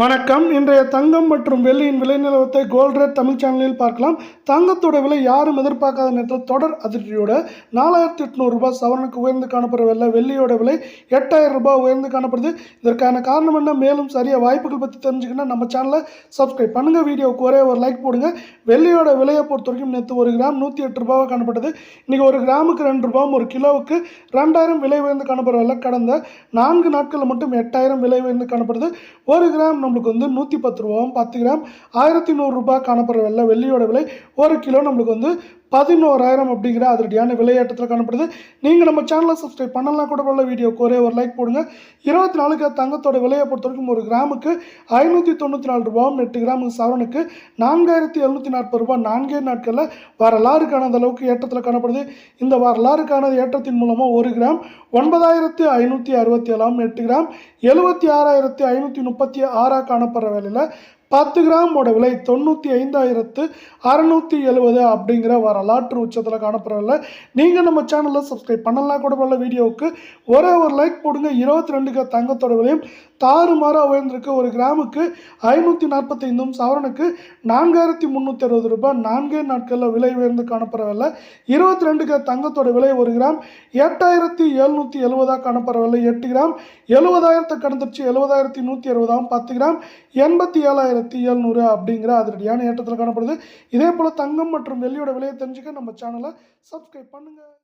வணக்கம். இன்றைய தங்கம் மற்றும் வெள்ளியின் விலை நிலவரத்தை கோல்ட் ரேட் தமிழ் சேனலில் பார்க்கலாம். தங்கத்தோட விலை யாரும் எதிர்பார்க்காத நேரத்தில் தொடர் அதிர்ச்சியோட நாலாயிரத்தி எட்நூறு ரூபாய் சவரனுக்கு உயர்ந்து காணப்படவில்லை வெள்ளியோட விலை எட்டாயிரம் ரூபாய் உயர்ந்து காணப்படுது. இதற்கான காரணம் என்ன? மேலும் சரியாக வாய்ப்புகள் பற்றி தெரிஞ்சுக்கணும்னா நம்ம சேனலை சப்ஸ்கிரைப் பண்ணுங்க. வீடியோவுக்கு ஒரே ஒரு லைக் போடுங்க. வெள்ளியோட விலையை பொறுத்த வரைக்கும் நேற்று ஒரு கிராம் நூற்றி எட்டு ரூபாவாக காணப்பட்டது. இன்றைக்கி ஒரு கிராமுக்கு ரெண்டு ரூபாயும் ஒரு கிலோவுக்கு ரெண்டாயிரம் விலை உயர்ந்து காணப்படவில்லை கடந்த நான்கு நாட்களில் மட்டும் எட்டாயிரம் விலை உயர்ந்து காணப்படுது. ஒரு கிராம் நம்மளுக்கு வந்து நூற்றி பத்து ரூபாவும் பத்து கிராம் ஆயிரத்தி நூறுரூபா காணப்படுற வெள்ளியோட விலை ஒரு கிலோ நம்மளுக்கு வந்து பதினோராயிரம் அப்படிங்கிற அதிரடியான விலையேற்றத்தில் காணப்படுது. நீங்கள் நம்ம சேனலை சப்ஸ்கிரைப் பண்ணலாம் கூட உள்ள வீடியோக்கு ஒரே ஒரு லைக் போடுங்க. இருபத்தி நாலுக்கு தங்கத்தோட விலையை பொறுத்த வரைக்கும் ஒரு கிராமுக்கு ஐநூற்றி தொண்ணூற்றி நாலு ரூபாவும் எட்டு கிராமுக்கு சவரனுக்கு நான்காயிரத்தி எழுநூற்றி நாற்பது ரூபாய் நான்கே நாட்களில் வரலாறு காணாத அளவுக்கு ஏற்றத்தில் காணப்படுது. இந்த வரலாறு காணாத ஏற்றத்தின் மூலமாக ஒரு கிராம் ஒன்பதாயிரத்து ஐநூற்றி அறுபத்தி ஏழாம் எட்டு கிராம் எழுபத்தி ஆறாயிரத்தி ஐநூற்றி முப்பத்தி ஆறாக காணப்படுற வேலையில் பத்து கிராமோட விலை தொண்ணூற்றி ஐந்தாயிரத்து அறநூற்றி எழுபது அப்படிங்கிற வரலாற்று உச்சத்தில் காணப்படுறதில்ல நீங்கள் நம்ம சேனலில் சப்ஸ்கிரைப் பண்ணலாம் கூட பரவாயில்ல வீடியோவுக்கு ஒரே ஒரு லைக் போடுங்க. இருபத்தி ரெண்டுக்கு தங்கத்தோட விலையும் தாறுமாறாக உயர்ந்திருக்கு. ஒரு கிராமுக்கு ஐநூற்றி நாற்பத்தைந்தும் சவரனுக்கு நான்காயிரத்தி முந்நூற்றி அறுபது ரூபாய். நான்கே நாட்களில் விலை உயர்ந்து காணப்படவில்லை இருபத்தி ரெண்டுக்கு தங்கத்தோட விலை ஒரு கிராம். எட்டாயிரத்தி எழுநூற்றி எழுபதாக காணப்படவில்லை எட்டு கிராம். எழுபதாயிரத்தை கடந்துருச்சு. எழுபதாயிரத்தி நூற்றி அறுபதாம் பத்து கிராம். எண்பத்தி ஏழாயிரம் ஏழாயிரத்தி எழுநூறு அப்படிங்கிற அதிரடியான ஏற்றத்தில் காணப்படுது. இதே போல் தங்கம் மற்றும் வெள்ளியோட விலையை தெரிஞ்சுக்க நம்ம சேனலை சப்ஸ்கிரைப் பண்ணுங்கள்